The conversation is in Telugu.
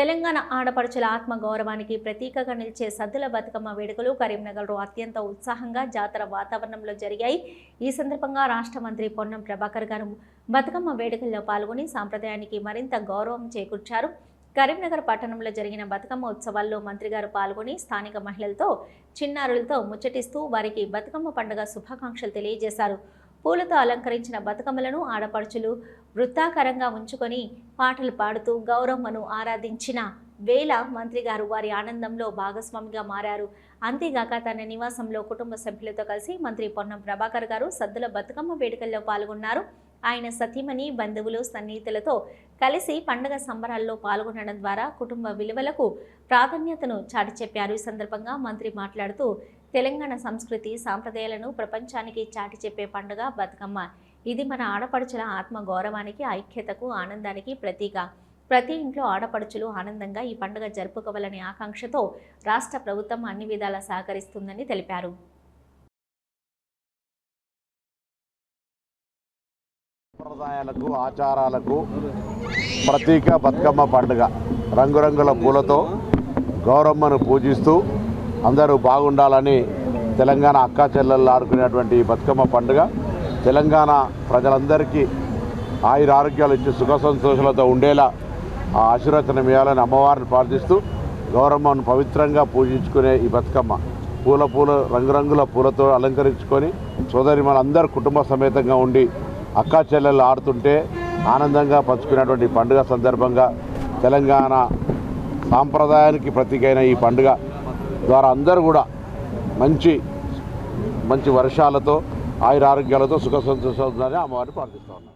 తెలంగాణ ఆడపడుచుల ఆత్మగౌరవానికి ప్రతీకగా నిలిచే సద్దుల బతుకమ్మ వేడుకలు కరీంనగర్లో అత్యంత ఉత్సాహంగా జాతర వాతావరణంలో జరిగాయి. ఈ సందర్భంగా రాష్ట్ర మంత్రి పొన్నం ప్రభాకర్ గారు బతుకమ్మ వేడుకల్లో పాల్గొని సాంప్రదాయానికి మరింత గౌరవం చేకూర్చారు. కరీంనగర్ పట్టణంలో జరిగిన బతుకమ్మ ఉత్సవాల్లో మంత్రి గారు పాల్గొని స్థానిక మహిళలతో చిన్నారులతో ముచ్చటిస్తూ వారికి బతుకమ్మ పండుగ శుభాకాంక్షలు తెలియజేశారు. పూలతో అలంకరించిన బతుకమ్మలను ఆడపడుచులు వృత్తాకరంగా ఉంచుకొని పాటలు పాడుతూ గౌరమ్మను ఆరాధించిన వేళ మంత్రి గారు వారి ఆనందంలో భాగస్వామిగా మారారు. అంతేగాక తన నివాసంలో కుటుంబ సభ్యులతో కలిసి మంత్రి పొన్నం ప్రభాకర్ గారు సద్దుల బతుకమ్మ వేడుకల్లో పాల్గొన్నారు. ఆయన సతీమణి బంధువులు సన్నిహితులతో కలిసి పండగ సంబరాల్లో పాల్గొనడం ద్వారా కుటుంబ విలువలకు ప్రాధాన్యతను చాటి చెప్పారు ఈ సందర్భంగా మంత్రి మాట్లాడుతూ తెలంగాణ సంస్కృతి సాంప్రదాయాలను ప్రపంచానికి చాటి చెప్పే పండుగ బతుకమ్మ. ఇది మన ఆడపడుచుల ఆత్మ గౌరవానికి ఐక్యతకు ఆనందానికి ప్రతీక. ప్రతి ఇంట్లో ఆడపడుచులు ఆనందంగా ఈ పండుగ జరుపుకోవాలనే ఆకాంక్షతో రాష్ట్ర ప్రభుత్వం అన్ని విధాలా సహకరిస్తుందని తెలిపారు. సంప్రదాయాలకు ఆచారాలకు ప్రతీక బతుకమ్మ పండుగ. రంగురంగుల పూలతో గౌరమ్మను పూజిస్తూ అందరూ బాగుండాలని తెలంగాణ అక్కా చెల్లెళ్ళు ఆడుకునేటువంటి బతుకమ్మ పండుగ. తెలంగాణ ప్రజలందరికీ ఆయుర ఆరోగ్యాలు ఇచ్చి సుఖ సంతోషాలతో ఉండేలా ఆ ఆశీర్వచనం ఇవ్వాలని అమ్మవారిని ప్రార్థిస్తూ గౌరమ్మను పవిత్రంగా పూజించుకునే ఈ బతుకమ్మ. పూల పూల రంగురంగుల పూలతో అలంకరించుకొని సోదరి మనందరూ కుటుంబ సమేతంగా ఉండి అక్కా చెల్లెళ్ళు ఆడుతుంటే ఆనందంగా పంచుకునేటువంటి పండుగ సందర్భంగా తెలంగాణ సాంప్రదాయానికి ప్రతీకైన ఈ పండుగ ద్వారా అందరూ కూడా మంచి మంచి వర్షాలతో ఆయుర ఆరోగ్యాలతో సుఖ సంతోషాలు అమ్మవారిని ప్రార్థిస్తూ ఉన్నాం